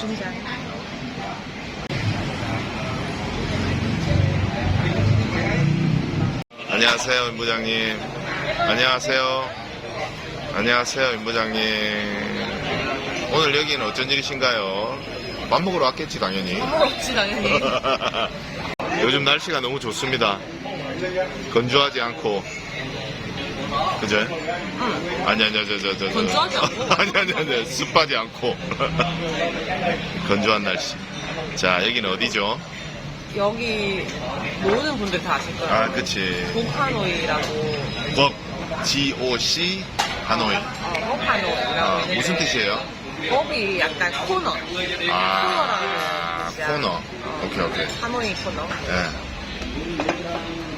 중장. 안녕하세요, 임 부장님. 안녕하세요. 안녕하세요, 임 부장님. 오늘 여기는 어쩐 일이신가요? 밥 먹으러 왔겠지, 당연히. 먹었지 당연히. 요즘 날씨가 너무 좋습니다. 건조하지 않고. 그죠? 응. 아니, 아니, 저, 저, 저, 저. 건조하지 않고? 아니, 아니, 아니, 습하지 않고. 건조한 날씨. 자, 여기는 어디죠? 여기 모르는 분들 다 아실 거예요. 아, 그치. 복하노이라고. 벅, G-O-C, 하노이. 어, 복하노이라고. 아, 있는데 무슨 뜻이에요? 복이 약간 코너. 아, 코너라는 뜻이야. 코너. 어. 오케이, 오케이. 하노이 코너. 예.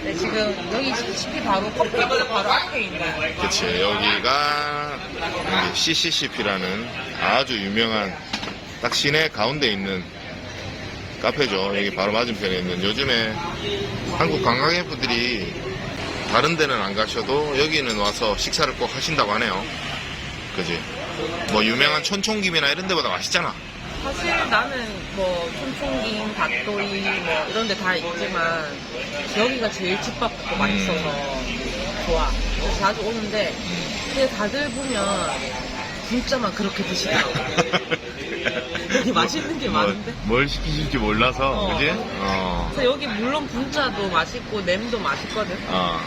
네, 지금 여기 CCP 바로 커피보다 바로 앞에 있는 그치. 여기가 여기 CCCP라는 아주 유명한 딱 시내 가운데 있는 카페죠. 여기 바로 맞은편에 있는 요즘에 한국 관광객분들이 다른 데는 안 가셔도 여기는 와서 식사를 꼭 하신다고 하네요. 그지? 뭐 유명한 천총김이나 이런 데보다 맛있잖아. 사실 나는 뭐 촌총김, 닭도리 뭐 이런 데 다 있지만 여기가 제일 집밥도 맛있어서 좋아. 그래서 자주 오는데 근데 다들 보면 진짜만 그렇게 드시더라고. 여기 맛있는 게 많은데. 뭐, 뭘 시키실지 몰라서, 어. 그지? 어. 그래서 여기 물론 분짜도 맛있고 냄도 맛있거든. 어.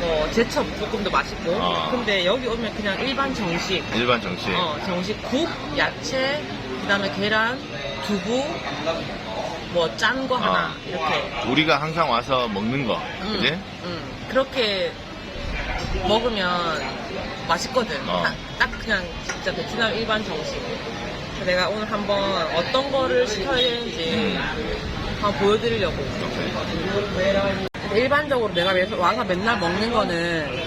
뭐 제첩 볶음도 맛있고. 어. 근데 여기 오면 그냥 일반 정식 일반 정식. 어, 정식 국, 야채, 그다음에 계란, 두부, 뭐 짠 거 하나 어. 이렇게. 우리가 항상 와서 먹는 거, 음, 그지? 음. 그렇게 먹으면 맛있거든. 어. 딱, 딱 그냥 진짜 베트남 일반 정식. 내가 오늘 한번 어떤 거를 시켜야 되는지 한번 보여드리려고. 일반적으로 내가 와서 맨날 먹는 거는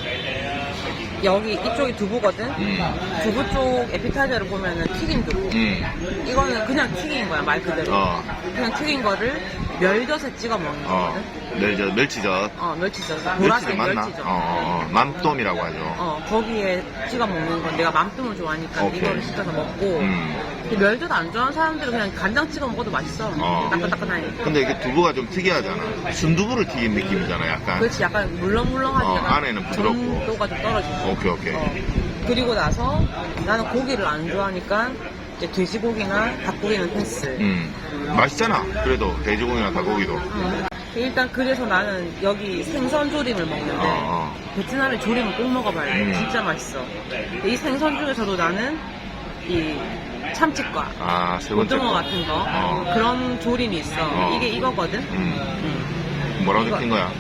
여기 이쪽이 두부거든. 음. 두부 쪽 에피타이저를 보면은 튀긴 두부. 음. 이거는 그냥 튀긴 거야 말 그대로. 어. 그냥 튀긴 거를 멸젓에 찍어 먹는 어. 거거든. 멸젓, 멸치젓. 어 멸치젓. 멸치젓 보라색 맞나? 멸치젓. 어, 어, 어. 맘똠이라고 하죠. 어, 거기에 찍어 먹는 건 내가 맘뚱을 좋아하니까 오케이. 이거를 시켜서 먹고 음. 근데 멸젓 안 좋아하는 사람들은 그냥 간장 찍어 먹어도 맛있어 어. 따끈따끈하니까 근데 이게 두부가 좀 특이하잖아. 순두부를 튀긴 느낌이잖아, 약간. 그렇지 약간 물렁물렁하지 어, 약간 안에는 부드럽고. 정도가 좀 떨어지고 오케이, 오케이. 어. 그리고 나서 나는 고기를 안 좋아하니까 이제 돼지고기나 닭고기는 패스 음. 맛있잖아. 그래도 돼지고기나 닭고기도. 음. 일단 그래서 나는 여기 생선 조림을 먹는데 어, 어. 베트남의 조림은 꼭 먹어봐야 돼. 음. 진짜 맛있어. 이 생선 중에서도 나는 이 참치과, 아, 세 번째. 고등어 거. 같은 거 어. 그런 조림이 있어. 어. 이게 이거거든. 음. 음. 뭐라고 적힌 거야?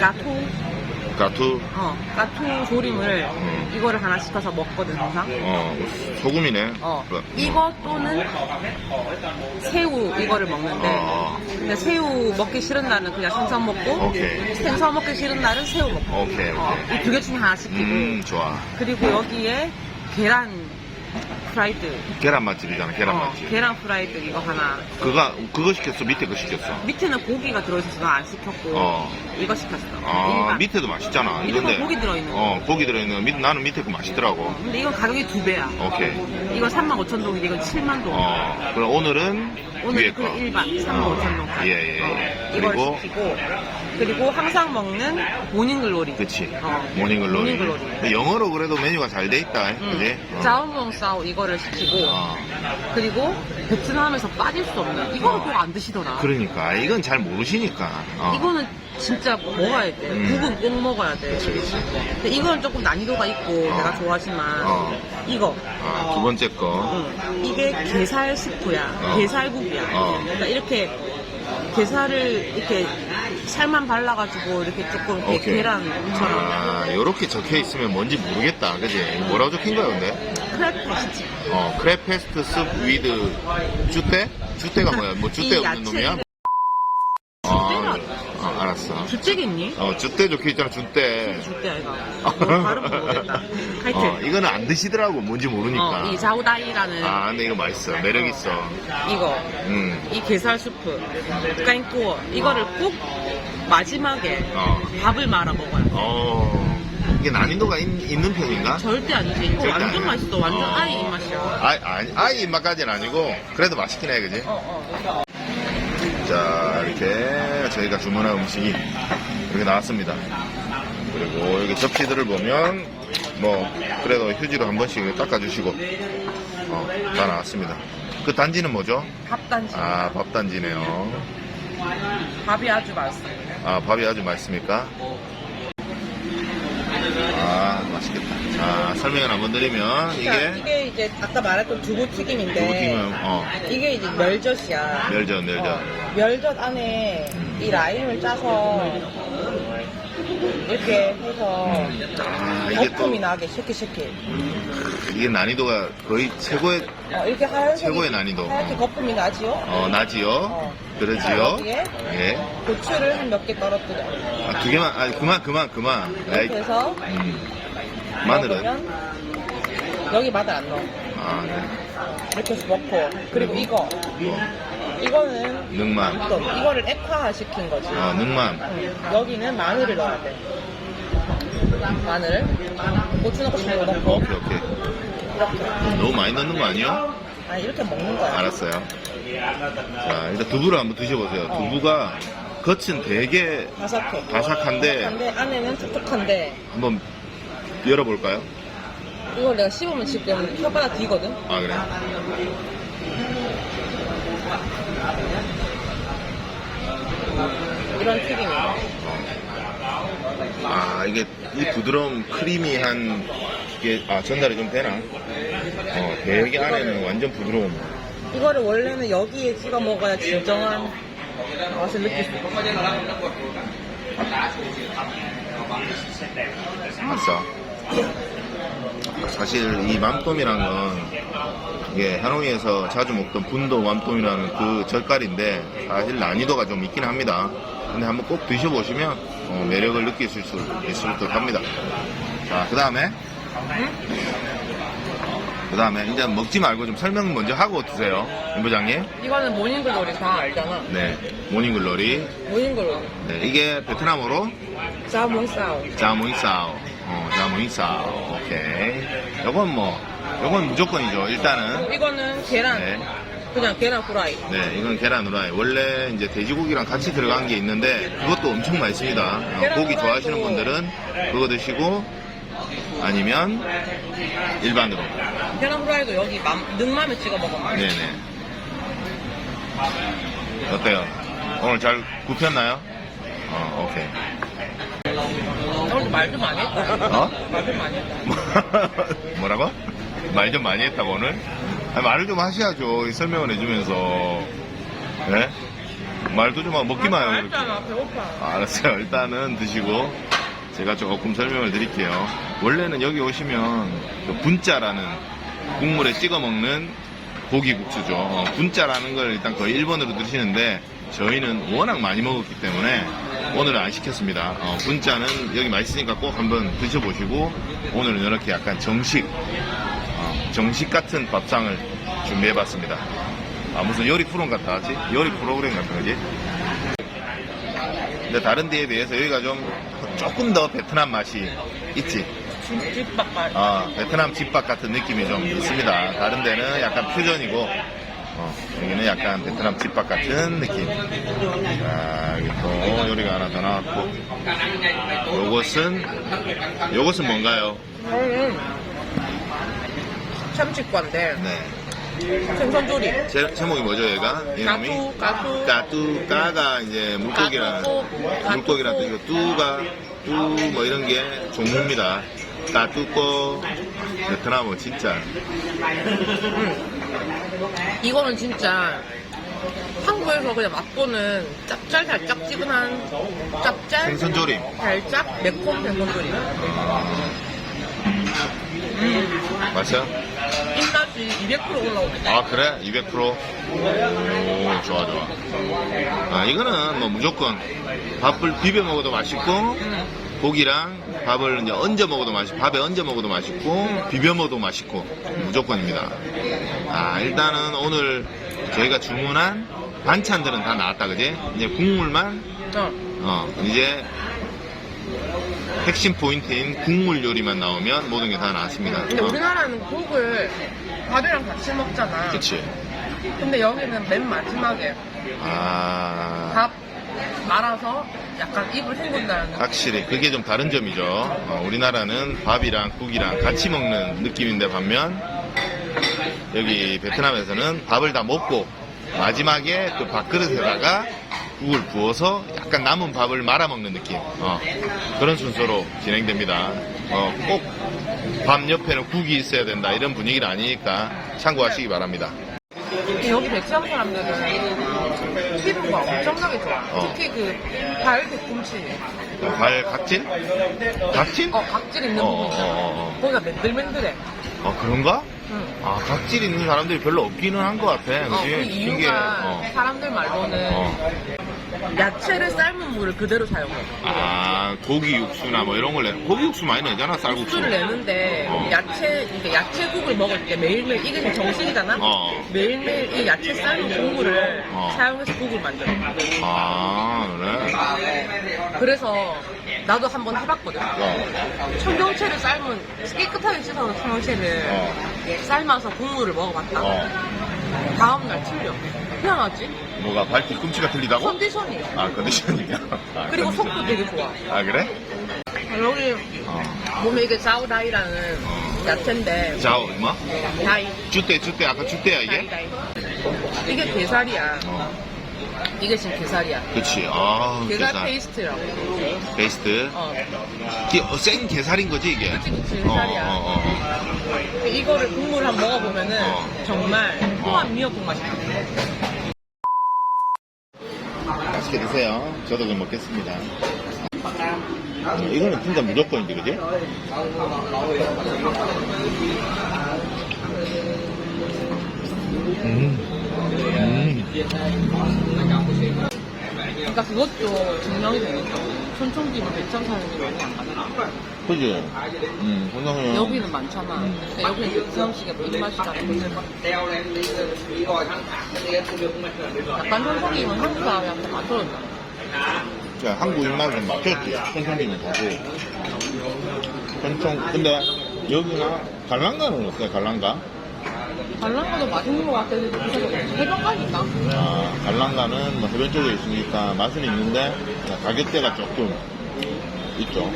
까토, 가투, 어, 까토 조림을 음. 이거를 하나 시켜서 먹거든 항상. 어, 소금이네. 어, 그, 이거 또는 새우 이거를 먹는데 어. 근데 새우 먹기 싫은 날은 그냥 생선 먹고 오케이. 생선 먹기 싫은 날은 새우 먹고 오케이, 어, 오케이. 이 두 개 중에 하나 시키고 음, 좋아. 그리고 여기에 계란 프라이드 계란 맛집이잖아, 계란 어, 맛집. 계란 프라이드 이거 하나 그거, 그거 시켰어? 밑에 거 시켰어? 밑에는 고기가 들어있어서 나안 시켰고 어. 이거 시켰어 아, 일반. 밑에도 맛있잖아. 밑에 이건데. 고기 들어있는 거. 어, 고기 들어있는 거. 밑, 나는 밑에 거 맛있더라고. 근데 이건 가격이 두 배야 오케이. 이건 35,000동인데 이건 7만 동 어, 그럼 오늘은 오늘 그 거. 일반 35,000동 예, 예, 예. 이걸 그리고, 시키고 그리고 항상 먹는 모닝글로리 그치. 어. 모닝글로리. 모닝글로리. 근데 영어로 그래도 메뉴가 잘 돼 있다. 그지? 어. 자오몽 싸오 이거를 시키고 어. 그리고 베트남에서 빠질 수 없는 이거를 어. 꼭안 드시더라 그러니까. 이건 잘 모르시니까. 어. 이거는 진짜 먹어야 돼 음. 국은 꼭 먹어야 돼 그치, 그치. 근데 이거는 조금 난이도가 있고 어. 내가 좋아하지만 어. 이거 아, 두 번째 거. 응. 이게 게살 스프야 어. 게살국이야 어. 그러니까 이렇게 게살을 이렇게 살만 발라가지고 이렇게 조금 이렇게 오케이. 계란처럼 아, 요렇게 적혀 있으면 뭔지 모르겠다. 그지? 뭐라고 적힌 거야, 근데? 크랩 맛있지 어, 크레페스트 습 위드 주대? 주대가 뭐야? 뭐 주대 이 없는 야채 놈이야? 이름- 어, 주대가 어, 알았어. 주책있니? 어, 주대 적혀 있잖아, 주대. 줄때 아이가 뭐 발음 모르겠다 하여튼 어, 이거는 안 드시더라고, 뭔지 모르니까. 어, 이 자우다이라는 아, 근데 이거 맛있어. 매력 있어. 이거 음. 이 게살 수프 깐꾸어 이거를 꼭 마지막에 어. 밥을 말아 먹어야 돼 어. 이게 난이도가 있, 는 편인가? 절대 아니지. 이거 절대 완전 아니야. 맛있어. 완전 어. 아이 입맛이야. 아이, 아이, 아이 입맛까지는 아니고, 그래도 맛있긴 해, 그지? 어, 어. 자, 이렇게 저희가 주문한 음식이 이렇게 나왔습니다. 그리고 여기 접시들을 보면, 뭐, 그래도 휴지로 한 번씩 닦아주시고, 어, 다 나왔습니다. 그 단지는 뭐죠? 밥단지. 아, 밥 단지네요. 밥이 아주 맛있어. 아, 밥이 아주 맛있습니까? 아, 맛있겠다. 자, 설명을 한번 드리면, 이게, 이게, 이게 이제 아까 말했던 두부 튀김인데 두부튀김은, 어, 이게 이제 멸젓이야. 멸젓, 멸젓. 어, 멸젓 안에 음. 이 라임을 짜서 이렇게 해서 아, 이게 또, 거품이 나게 쉐킷쉐킷. 이게 난이도가 거의 최고의, 어, 이렇게 하얀색 최고의 난이도. 하얗게 거품이 나지요. 어, 나지요. 어. 자, 그러지요. 여기에 예. 고추를 한 몇 개 떨어뜨려. 아, 두 개만, 아, 그만, 그만, 그만. 아이, 이렇게 해서 음. 마늘은? 먹으면 여기 마늘 안 넣어. 아, 네. 이렇게 해서 먹고 그리고 이거 어, 이거는 능만. 또 이거를 액화 시킨 거지. 어, 능만. 응. 여기는 마늘을 넣어야 돼. 마늘, 고추 넣고 싶은 거 넣고 오케이, 오케이. 이렇게. 너무 많이 넣는 거 아니에요? 아 이렇게 먹는 거야. 알았어요. 자, 일단 두부를 한번 드셔보세요. 어. 두부가 겉은 되게 바삭해. 바삭한데 바삭한데 안에는 촉촉한데 한번 열어볼까요? 이걸 내가 씹으면 지금 혓바닥 뒤거든. 아, 그래? 이런 튀김이야. 아, 이게 이 부드러움, 크리미한 게, 아, 전달이 좀 되나? 어, 되게 안에는 완전 부드러움. 이거를 원래는 여기에 찍어 먹어야 진정한 맛을 느낄 수 있어. 아싸. 사실 이 맘똠이란 건 이게 하노이에서 자주 먹던 분도 맘똠이라는 그 젓갈인데 사실 난이도가 좀 있긴 합니다. 근데 한번 꼭 드셔보시면 어, 매력을 느끼실 수 있을 듯 합니다. 자, 그 다음에 그 다음에 이제 먹지 말고 좀 설명 먼저 하고 드세요. 임 부장님. 이거는 모닝글로리 다 알잖아. 네. 모닝글로리. 모닝글로리. 네. 이게 베트남어로 자몽사오. 자무이사오. 어, 자무이사오. 오케이. 요건 뭐, 요건 무조건이죠. 일단은. 이거는 계란. 네. 그냥 계란 후라이. 네, 이건 계란 후라이. 원래 이제 돼지고기랑 같이 들어간 게 있는데, 그것도 엄청 맛있습니다. 어, 계란 고기 좋아하시는 후라이도- 분들은 그거 드시고, 아니면 일반으로. 계란 후라이도 여기 맘, 능맘에 찍어 먹으면 네네. 어때요? 오늘 잘 굽혔나요? 어, 오케이. 오늘 말좀 많이 했다. 어? 말좀 많이 했다. 뭐라고? 말 좀 많이 했다고 오늘? 아니, 말을 좀 하셔야죠. 이 설명을 해주면서. 네? 말도 좀 하고 먹기만 해요. 이렇게. 했잖아. 배고파. 아, 알았어요. 일단은 드시고 제가 조금 설명을 드릴게요. 원래는 여기 오시면 그 분짜라는 국물에 찍어 먹는 고기 국수죠. 어, 분짜라는 걸 일단 거의 1번으로 드시는데 저희는 워낙 많이 먹었기 때문에 오늘은 안 시켰습니다. 어, 분짜는 여기 맛있으니까 꼭 한번 드셔보시고 오늘은 이렇게 약간 정식 어, 정식 같은 밥상을 준비해봤습니다. 아 무슨 요리 프로그램 같다 하지? 요리 프로그램 같은 거지? 근데 다른 데에 비해서 여기가 좀 조금 더 베트남 맛이 있지. 집밥 말. 아, 베트남 집밥 같은 느낌이 좀 있습니다. 다른 데는 약간 퓨전이고, 어, 여기는 약간 베트남 집밥 같은 느낌. 자, 여기 또 요리가 하나 더 나왔고, 요것은, 요것은 뭔가요? 이거는 참치과인데 네. 생선조림. 제, 제목이 뭐죠, 얘가? 이놈이? 까뚜, 까뚜. 까뚜, 까가 이제 물고기랑 까뚜. 뜻이고, 뚜가, 뚜, 뭐 이런 게 종류입니다. 까뚜꼬, 베트남어 진짜. 이거는 진짜 한국에서 그냥 맛보는 짭짤 살짝 찌근한 짭짤 생선조림. 살짝 매콤 생선조림. 맞아요? 입 맛이 200% 올라오는데. 아, 그래? 200%? 오, 좋아, 좋아. 아, 이거는 뭐 무조건 밥을 비벼 먹어도 맛있고, 음. 고기랑 밥을 이제 얹어 먹어도 맛있고, 밥에 얹어 먹어도 맛있고, 비벼 먹어도 맛있고, 무조건입니다. 아, 일단은 오늘 저희가 주문한 반찬들은 다 나왔다, 그지? 이제 국물만, 어. 어, 이제 핵심 포인트인 국물 요리만 나오면 모든 게 다 나왔습니다. 근데 어, 우리나라는 국을 밥이랑 같이 먹잖아. 그치. 근데 여기는 맨 마지막에 아, 밥 말아서 약간 입을 헹군다는. 확실히 그게 좀 다른 점이죠. 어, 우리나라는 밥이랑 국이랑 같이 먹는 느낌인데 반면 여기 베트남에서는 밥을 다 먹고 마지막에 그 밥그릇에다가 국을 부어서 약간 남은 밥을 말아 먹는 느낌. 어, 그런 순서로 진행됩니다. 어, 꼭밥 옆에는 국이 있어야 된다 이런 분위기는 아니니까 참고하시기 바랍니다. 여기 베트남 사람들은 피부가 엄청나게 좋아. 어. 특히 그발 뒤꿈치. 발 각질? 각질? 어, 각질 있는 어, 부분 어, 있잖아. 어, 어. 거기가 맨들맨들해. 어, 그런가? 응. 아, 각질 있는 사람들이 별로 없기는 한 것 같아. 어, 그지? 그 신기해. 이유가 어. 사람들 말로는 어. 야채를 삶은 물을 그대로 사용해. 아, 고기 육수나 뭐 이런 걸 내. 고기 육수 많이 내잖아, 쌀국수. 육수를 내는데 어. 야채 그러니까 야채국을 먹을 때 매일매일 이게 지금 정식이잖아. 어. 매일매일 이 야채 삶은 국물을 어. 사용해서 국을 만들어. 아, 그래? 그래서 나도 한번 해봤거든. 어. 청경채를 삶은 깨끗하게 씻어서 청경채를 어. 삶아서 국물을 먹어봤다. 어. 다음날 틀려. 희한하지? 뭐가 발 뒤 꿈치가 틀리다고? 컨디션이. 아, 컨디션이야. 아, 그리고 컨디션. 속도 되게 좋아. 아, 그래? 여기 어. 보면 이게 자우다이라는 야채인데 자, 뭐? 다이, 주대, 주대, 아까 주대야, 다이, 이게? 다이. 이게 게살이야. 어. 이게 지금 게살이야. 그치. 아, 게살 게살. 페이스트라고. 베이스트. 어. 기- 어, 생 게살인 거지, 이게? 그치, 그치, 어, 게살이야. 어, 어. 이거를 국물 한번 먹어보면은 어. 정말 통한 미역국 맛이 나. 맛있게 드세요. 저도 좀 먹겠습니다. 이거는 진짜 무조건이지, 그지? 음. 음. 그러니까 그것도 증명이 되겠죠. 촌총집은 베트남 사람이 많이 안 가잖아. 그지? 음, 건강해요. 여기는 많잖아. 근데 여기는 베트남식의 입맛이잖아. 약간 촌총집은 한국 사람한테. 자, 한국 입맛은 맞췄지. 천천히는 가고. 천천, 근데 여기나 갈랑가는 어때, 갈랑가? 발랑가도 맛있는 것 같아. 해변 가니까. 아, 갈랑가는 뭐 해변 쪽에 있으니까 맛은 있는데 가격대가 조금 있죠.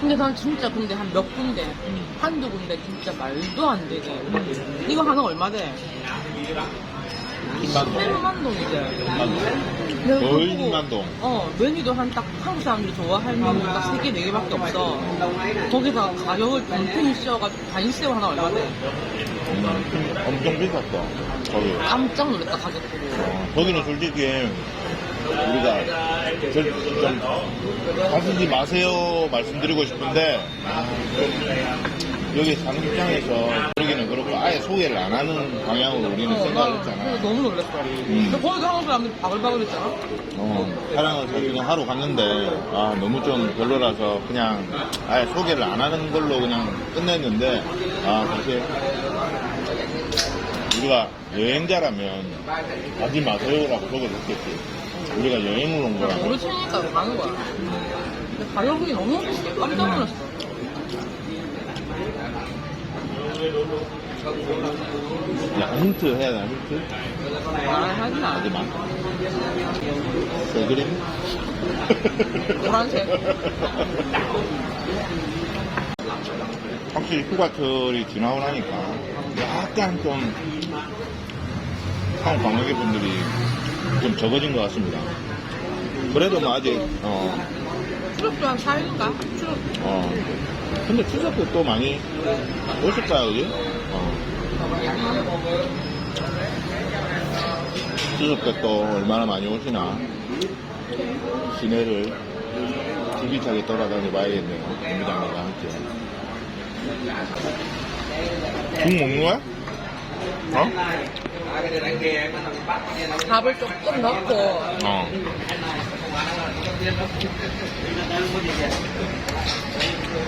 근데 난 진짜 근데 한 몇 군데, 음. 한두 군데 진짜 말도 안 되게. 이거 하나 얼마 돼? 흰만동. 8만 동이지. 흰만동. 거의 흰만동. 어, 메뉴도 한 딱 한국 사람들이 좋아할 메뉴 딱 3개, 4개밖에 없어. 거기다 가격을 덤탱이 씌워가지고 반새우 하나 얼마 돼? 음, 엄청 비쌌어. 거기. 깜짝 놀랐다, 가격 보고. 어, 거기는 솔직히 우리가 저, 좀 가시지 마세요 말씀드리고 싶은데 아, 좀 여기 사는 입장에서 여기는 그렇고 아예 소개를 안 하는 방향으로 우리는 어, 생각을 나 했잖아. 너무 놀랐어. 근데 거기도 한국 사람들이 바글바글 했잖아. 어, 촬영을 사실은 하러 갔는데 아 너무 좀 별로라서 그냥 아예 소개를 안 하는 걸로 그냥 끝냈는데 아 사실 우리가 여행자라면 가지 마세요라고 했겠지 우리가 여행을 온 거라면 모르시니까 가는 거야. 근데 가격이 너무 비싸. 깜짝 놀랐어. 야 힌트 해야 되나 힌트? 말하지 마. 하지 마 왜 그림? 노란색. 확실히 휴가철이 지나고 나니까 약간 좀 한국 관광객분들이 좀 적어진 것 같습니다. 그래도 뭐 아직 어, 추석도 한 4일인가? 추석. 어. 근데 추석 때또 많이 오실까요, 여기? 어. 추석 때 또 얼마나 많이 오시나 시내를 줄기차게 돌아다녀 봐야겠네요. 본부장님과 함께. 국 먹는 거야? 어? 밥을 조금 넣고 어.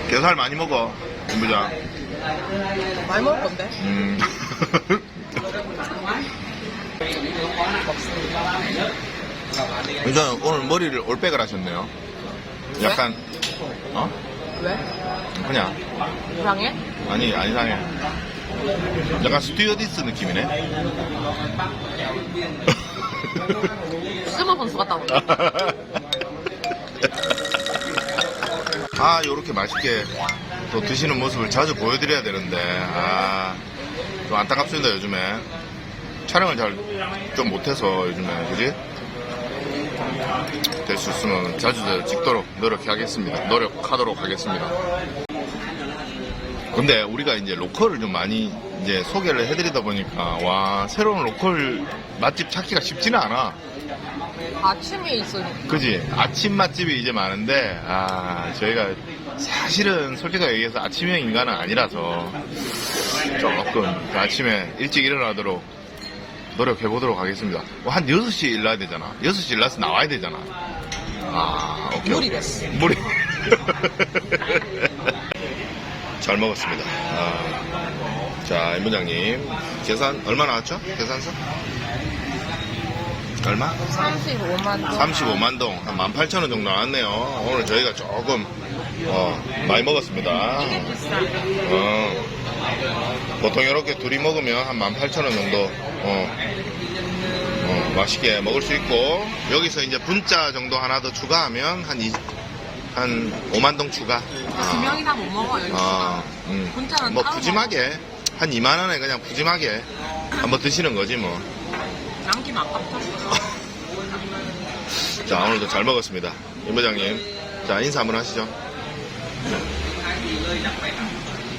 게살 많이 먹어, 본부장. 많이 먹을 건데. 음. 일단 오늘 머리를 올백을 하셨네요. 약간 어? 왜? 그냥 이상해? 아니 안 이상해 약간 스튜어디스 느낌이네 스모 선수 같다 보네. 아 요렇게 맛있게 또 드시는 모습을 자주 보여드려야 되는데 아 좀 안타깝습니다 요즘에. 촬영을 잘 좀 못해서 요즘에 그지? 될 수 있으면 자주 찍도록 노력하겠습니다. 노력하도록 하겠습니다. 근데 우리가 이제 로컬을 좀 많이 이제 소개를 해드리다 보니까 와 새로운 로컬 맛집 찾기가 쉽지는 않아 아침에 있으니까. 그지? 아침 맛집이 이제 많은데 아 저희가 사실은 솔직하게 얘기해서 아침형 인간은 아니라서 조금 그 아침에 일찍 일어나도록 노력해 보도록 하겠습니다. 뭐 한 6시에 일어나야 되잖아. 6시 일어나서 나와야 되잖아. 아 오케이 오케이. 됐어. 물이. 잘 먹었습니다. 아, 자 임부장님. 계산 얼마 나왔죠? 계산서 얼마? 35만 동. 35만 동, 한 18,000원 정도 나왔네요. 오늘 저희가 조금, 어, 많이 먹었습니다. 이게 비싸. 어, 보통 이렇게 둘이 먹으면 한 18,000원 정도, 어, 어, 맛있게 먹을 수 있고, 여기서 이제 분짜 정도 하나 더 추가하면 한 이, 한 5만 동 추가. 두 명이 다 못 먹어, 여기. 아, 음. 분짜는 뭐 따로 푸짐하게, 한 2만 원에 그냥 푸짐하게 한번 드시는 거지 뭐. 남기면 아깝다. 자, 오늘도 잘 먹었습니다. 임 부장님. 자, 인사 한번 하시죠.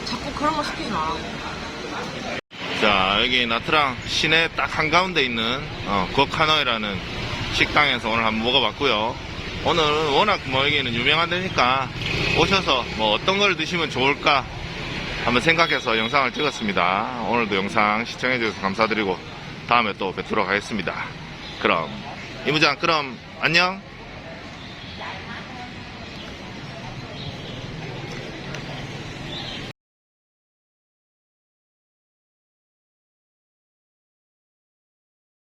자꾸 그런 거 시키지 마. 자, 여기 나트랑 시내 딱 한가운데 있는, 어, 거카노이라는 식당에서 오늘 한번 먹어봤고요. 오늘 워낙 뭐 여기는 유명한 데니까 오셔서 뭐 어떤 걸 드시면 좋을까 한번 생각해서 영상을 찍었습니다. 오늘도 영상 시청해주셔서 감사드리고 다음에 또 뵙도록 하겠습니다. 그럼, 이무장, 그럼 안녕!